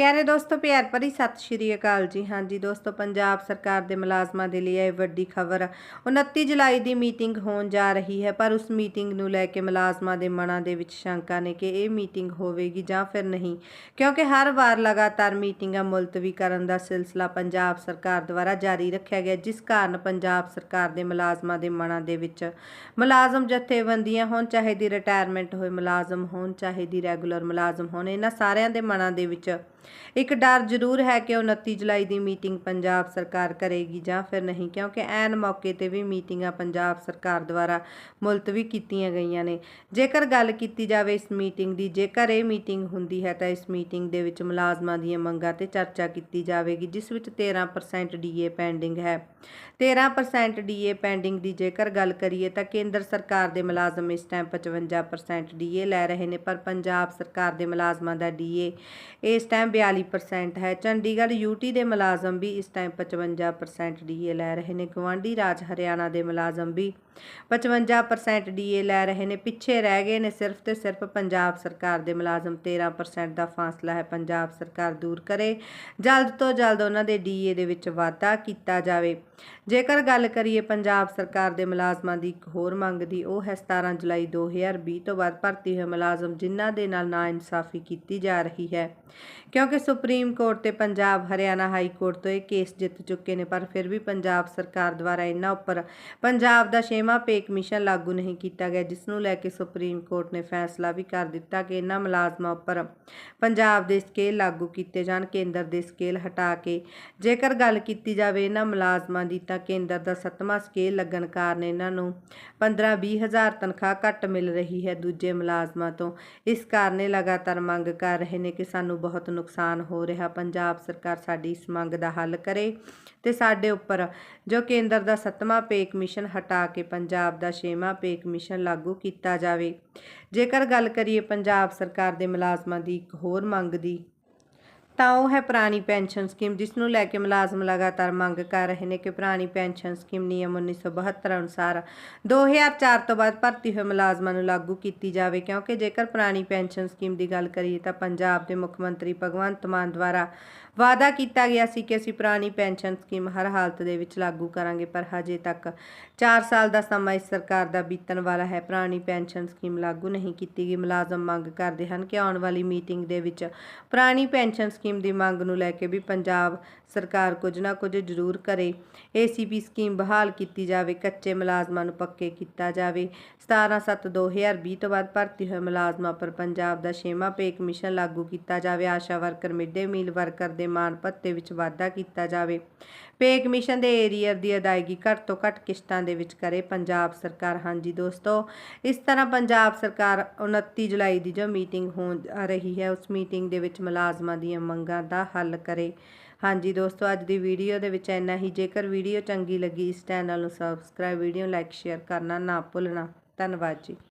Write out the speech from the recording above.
ਪਿਆਰੇ ਦੋਸਤੋ, ਪਿਆਰ ਭਰੀ ਸਤਿ ਸ਼੍ਰੀ ਅਕਾਲ ਜੀ। ਹਾਂਜੀ ਦੋਸਤੋ, ਪੰਜਾਬ ਸਰਕਾਰ ਦੇ ਮੁਲਾਜ਼ਮਾਂ ਦੇ ਲਈ ਇਹ ਵੱਡੀ ਖਬਰ 29 ਜੁਲਾਈ ਦੀ ਮੀਟਿੰਗ ਹੋਣ ਜਾ ਰਹੀ ਹੈ, ਪਰ ਉਸ ਮੀਟਿੰਗ ਨੂੰ ਲੈ ਕੇ ਮੁਲਾਜ਼ਮਾਂ ਦੇ ਮਨਾਂ ਦੇ ਵਿੱਚ ਸ਼ੰਕਾ ਨੇ ਕਿ ਇਹ ਮੀਟਿੰਗ ਹੋਵੇਗੀ ਜਾਂ ਫਿਰ ਨਹੀਂ, ਕਿਉਂਕਿ ਹਰ ਵਾਰ ਲਗਾਤਾਰ ਮੀਟਿੰਗਾਂ ਮੁਲਤਵੀ ਕਰਨ ਦਾ ਸਿਲਸਿਲਾ ਪੰਜਾਬ ਸਰਕਾਰ ਦੁਆਰਾ ਜਾਰੀ ਰੱਖਿਆ ਗਿਆ, ਜਿਸ ਕਾਰਨ ਪੰਜਾਬ ਸਰਕਾਰ ਦੇ ਮੁਲਾਜ਼ਮਾਂ ਦੇ ਮਨਾਂ ਦੇ ਵਿੱਚ ਮੁਲਾਜ਼ਮ ਜਥੇਬੰਦੀਆਂ ਹੋਣ, ਚਾਹੇ ਦੀ ਰਿਟਾਇਰਮੈਂਟ ਹੋਏ ਮੁਲਾਜ਼ਮ ਹੋਣ, ਚਾਹੇ ਦੀ ਰੈਗੂਲਰ ਮੁਲਾਜ਼ਮ ਹੋਣ, ਇਹਨਾਂ ਸਾਰਿਆਂ ਦੇ ਮਨਾਂ ਦੇ ਵਿੱਚ ਇੱਕ ਡਰ ਜ਼ਰੂਰ ਹੈ ਕਿ 29 ਜੁਲਾਈ ਦੀ ਮੀਟਿੰਗ ਪੰਜਾਬ ਸਰਕਾਰ ਕਰੇਗੀ ਜਾਂ ਫਿਰ ਨਹੀਂ, ਕਿਉਂਕਿ ਐਨ ਮੌਕੇ ਤੇ ਵੀ ਮੀਟਿੰਗਾਂ ਪੰਜਾਬ ਸਰਕਾਰ ਦੁਆਰਾ ਮੁਲਤਵੀ ਕੀਤੀਆਂ ਗਈਆਂ ਨੇ। ਜੇਕਰ ਗੱਲ ਕੀਤੀ ਜਾਵੇ ਇਸ ਮੀਟਿੰਗ ਦੀ, ਜੇਕਰ ਇਹ ਮੀਟਿੰਗ ਹੁੰਦੀ ਹੈ ਤਾਂ ਇਸ ਮੀਟਿੰਗ ਦੇ ਵਿੱਚ ਮੁਲਾਜ਼ਮਾਂ ਦੀਆਂ ਮੰਗਾਂ ਤੇ ਚਰਚਾ ਕੀਤੀ ਜਾਵੇਗੀ, ਜਿਸ ਵਿੱਚ 13% ਡੀਏ ਪੈਂਡਿੰਗ ਹੈ। 13% ਡੀਏ ਪੈਂਡਿੰਗ ਦੀ ਜੇਕਰ ਗੱਲ ਕਰੀਏ ਤਾਂ ਕੇਂਦਰ ਸਰਕਾਰ ਦੇ ਮੁਲਾਜ਼ਮ ਇਸ ਟਾਈਮ 55% ਡੀਏ ਲੈ ਰਹੇ ਨੇ, ਪਰ ਪੰਜਾਬ ਸਰਕਾਰ ਦੇ ਮੁਲਾਜ਼ਮਾਂ ਦਾ ਡੀਏ ਇਸ ਟਾਈਮ 42% ਹੈ। ਚੰਡੀਗੜ੍ਹ ਯੂਟੀ ਦੇ ਮੁਲਾਜ਼ਮ ਵੀ ਇਸ ਟਾਈਮ 55% ਡੀਏ ਲੈ ਰਹੇ ਨੇ। ਗਵਾਂਢੀ ਰਾਜ ਹਰਿਆਣਾ ਦੇ ਮੁਲਾਜ਼ਮ ਵੀ 55% ਡੀਏ ਲੈ ਰਹੇ ਨੇ। ਪਿੱਛੇ ਰਹਿ ਗਏ ਨੇ ਸਿਰਫ ਤੇ ਸਿਰਫ ਪੰਜਾਬ ਸਰਕਾਰ ਦੇ ਮੁਲਾਜ਼ਮ। 13% ਦਾ ਫਾਸਲਾ ਹੈ। ਪੰਜਾਬ ਸਰਕਾਰ ਦੂਰ ਕਰੇ। ਜਲਦ ਤੋਂ ਜਲਦ ਉਹਨਾਂ ਦੇ ਡੀਏ ਦੇ ਵਿੱਚ ਵਾਧਾ ਕੀਤਾ ਜਾਵੇ। ਜੇਕਰ ਗੱਲ ਕਰੀਏ ਪੰਜਾਬ ਸਰਕਾਰ ਦੇ ਮੁਲਾਜ਼ਮਾਂ ਦੀ ਇੱਕ ਹੋਰ ਮੰਗ ਦੀ, ਉਹ ਹੈ 17 ਜੁਲਾਈ 2020 ਤੋਂ ਬਾਅਦ ਭਰਤੀ ਹੋਏ ਮੁਲਾਜ਼ਮ, ਜਿਨ੍ਹਾਂ ਦੇ ਨਾਲ ਨਾ ਇਨਸਾਫ਼ੀ ਕੀਤੀ ਜਾ ਰਹੀ ਹੈ। ਕਿਉਂਕਿ ਸੁਪਰੀਮ ਕੋਰਟ ਤੇ ਪੰਜਾਬ ਹਰਿਆਣਾ ਹਾਈ ਕੋਰਟ ਤੋਂ ਇਹ ਕੇਸ ਜਿੱਤ ਚੁੱਕੇ ਨੇ, ਪਰ ਫਿਰ ਵੀ ਪੰਜਾਬ ਸਰਕਾਰ ਦੁਆਰਾ ਇਹਨਾਂ ਉੱਪਰ ਪੰਜਾਬ ਦਾ ਛੇਵਾਂ ਪੇ ਕਮਿਸ਼ਨ ਲਾਗੂ ਨਹੀਂ ਕੀਤਾ ਗਿਆ, ਜਿਸ ਨੂੰ ਲੈ ਕੇ ਸੁਪਰੀਮ ਕੋਰਟ ਨੇ ਫੈਸਲਾ ਵੀ ਕਰ ਦਿੱਤਾ ਕਿ ਇਹਨਾਂ ਮੁਲਾਜ਼ਮਾਂ ਉੱਪਰ ਪੰਜਾਬ ਦੇ ਸਕੇਲ ਲਾਗੂ ਕੀਤੇ ਜਾਣ, ਕੇਂਦਰ ਦੇ ਸਕੇਲ ਹਟਾ ਕੇ। ਜੇਕਰ ਗੱਲ ਕੀਤੀ ਜਾਵੇ ਇਹਨਾਂ ਮੁਲਾਜ਼ਮਾਂ ਦੀ ਤਾਂ ਕੇਂਦਰ ਦਾ ਸੱਤਵਾਂ ਸਕੇਲ ਲੱਗਣ ਕਾਰਨ ਇਹਨਾਂ ਨੂੰ 15-20 ਹਜ਼ਾਰ ਤਨਖਾਹ ਘੱਟ ਮਿਲ ਰਹੀ ਹੈ ਦੂਜੇ ਮੁਲਾਜ਼ਮਾਂ ਤੋਂ। ਇਸ ਕਾਰਨ ਇਹ ਲਗਾਤਾਰ ਮੰਗ ਕਰ ਰਹੇ ਨੇ ਕਿ ਸਾਨੂੰ ਬਹੁਤ ਨੁਕਸਾਨ ਹੋ ਰਿਹਾ। ਪੰਜਾਬ ਸਰਕਾਰ ਸਾਡੀ ਇਸ ਮੰਗ ਦਾ ਹੱਲ ਕਰੇ ਤੇ ਸਾਡੇ ਉੱਪਰ ਜੋ ਕੇਂਦਰ ਦਾ ਸੱਤਵਾਂ ਪੇ ਕਮਿਸ਼ਨ ਹਟਾ ਕੇ ਪੰਜਾਬ ਦਾ ਛੇਵਾਂ ਪੇ ਕਮਿਸ਼ਨ ਲਾਗੂ ਕੀਤਾ ਜਾਵੇ। ਜੇਕਰ ਗੱਲ ਕਰੀਏ ਪੰਜਾਬ ਸਰਕਾਰ ਦੇ ਮੁਲਾਜ਼ਮਾਂ ਦੀ ਇੱਕ ਹੋਰ ਮੰਗ ਦੀ ਤਾਂ ਉਹ ਹੈ ਪੁਰਾਣੀ ਪੈਨਸ਼ਨ ਸਕੀਮ, ਜਿਸ ਨੂੰ ਲੈ ਕੇ ਮੁਲਾਜ਼ਮ ਲਗਾਤਾਰ ਮੰਗ ਕਰ ਰਹੇ ਨੇ ਕਿ ਪੁਰਾਣੀ ਪੈਨਸ਼ਨ ਸਕੀਮ ਨਿਯਮ 1972 ਅਨੁਸਾਰ 2004 ਤੋਂ ਬਾਅਦ ਭਰਤੀ ਹੋਏ ਮੁਲਾਜ਼ਮਾਂ ਨੂੰ ਲਾਗੂ ਕੀਤੀ ਜਾਵੇ, ਕਿਉਂਕਿ ਜੇਕਰ ਪੁਰਾਣੀ ਪੈਨਸ਼ਨ ਸਕੀਮ ਦੀ ਗੱਲ ਕਰੀਏ ਤਾਂ ਪੰਜਾਬ ਦੇ ਮੁੱਖ ਮੰਤਰੀ ਭਗਵੰਤ ਮਾਨ ਦੁਆਰਾ ਵਾਅਦਾ ਕੀਤਾ ਗਿਆ ਸੀ ਕਿ ਅਸੀਂ ਪੁਰਾਣੀ ਪੈਨਸ਼ਨ ਸਕੀਮ ਹਰ ਹਾਲਤ ਦੇ ਵਿੱਚ ਲਾਗੂ ਕਰਾਂਗੇ, ਪਰ ਹਜੇ ਤੱਕ 4 ਸਾਲ ਦਾ ਸਮਾਂ ਇਸ ਸਰਕਾਰ ਦਾ ਬੀਤਣ ਵਾਲਾ ਹੈ। ਪੁਰਾਣੀ ਪੈਨਸ਼ਨ ਸਕੀਮ ਲਾਗੂ ਨਹੀਂ ਕੀਤੀ ਗਈ। ਮੁਲਾਜ਼ਮ ਮੰਗ ਕਰਦੇ ਹਨ ਕਿ ਆਉਣ ਵਾਲੀ ਮੀਟਿੰਗ ਦੇ ਵਿੱਚ ਪੁਰਾਣੀ ਪੈਨਸ਼ਨ ਸਕੀਮ ਸਕੀਮ ਦੀ ਮੰਗ ਨੂੰ ਲੈ ਕੇ ਵੀ ਪੰਜਾਬ ਸਰਕਾਰ ਕੁਝ ਨਾ ਕੁਝ ਜ਼ਰੂਰ ਕਰੇ। ਏਸੀਪੀ ਸਕੀਮ ਬਹਾਲ ਕੀਤੀ ਜਾਵੇ, ਕੱਚੇ ਮੁਲਾਜ਼ਮਾਂ ਨੂੰ ਪੱਕੇ ਕੀਤਾ ਜਾਵੇ। 17/7/2020 ਤੋਂ ਬਾਅਦ ਭਰਤੀ ਹੋਏ ਮੁਲਾਜ਼ਮਾਂ ਪਰ ਪੰਜਾਬ ਦਾ ਛੇਵਾਂ ਪੇ ਕਮਿਸ਼ਨ ਲਾਗੂ ਕੀਤਾ ਜਾਵੇ। Asha worker mid day meal worker ਦੇ ਮਾਨ ਭੱਤੇ ਵਿੱਚ ਵਾਧਾ ਕੀਤਾ ਜਾਵੇ। ਪੇ ਕਮਿਸ਼ਨ ਦੇ ਏਰੀਅਰ ਦੀ ਅਦਾਇਗੀ ਘੱਟ ਤੋਂ ਘੱਟ ਕਿਸ਼ਤਾਂ ਦੇ ਵਿੱਚ ਕਰੇ ਪੰਜਾਬ ਸਰਕਾਰ। ਹਾਂਜੀ ਦੋਸਤੋ, ਇਸ ਤਰ੍ਹਾਂ ਪੰਜਾਬ ਸਰਕਾਰ 29 ਜੁਲਾਈ ਦੀ ਜੋ ਮੀਟਿੰਗ ਹੋਣ ਜਾ ਰਹੀ ਹੈ, ਉਸ ਮੀਟਿੰਗ ਦੇ ਵਿੱਚ ਮੁਲਾਜ਼ਮਾਂ ਦੀਆਂ ਮੰਗਾਂ ਮੰਗਾਂ ਦਾ ਹੱਲ ਕਰੇ। ਹਾਂਜੀ ਦੋਸਤੋ, ਅੱਜ ਦੀ ਵੀਡੀਓ ਦੇ ਵਿੱਚ ਇੰਨਾ ਹੀ। ਜੇਕਰ ਵੀਡੀਓ ਚੰਗੀ ਲੱਗੀ, ਇਸ ਚੈਨਲ ਨੂੰ ਸਬਸਕ੍ਰਾਈਬ ਵੀਡੀਓ ਲਾਈਕ ਸ਼ੇਅਰ ਕਰਨਾ ਨਾ ਭੁੱਲਣਾ। ਧੰਨਵਾਦ ਜੀ।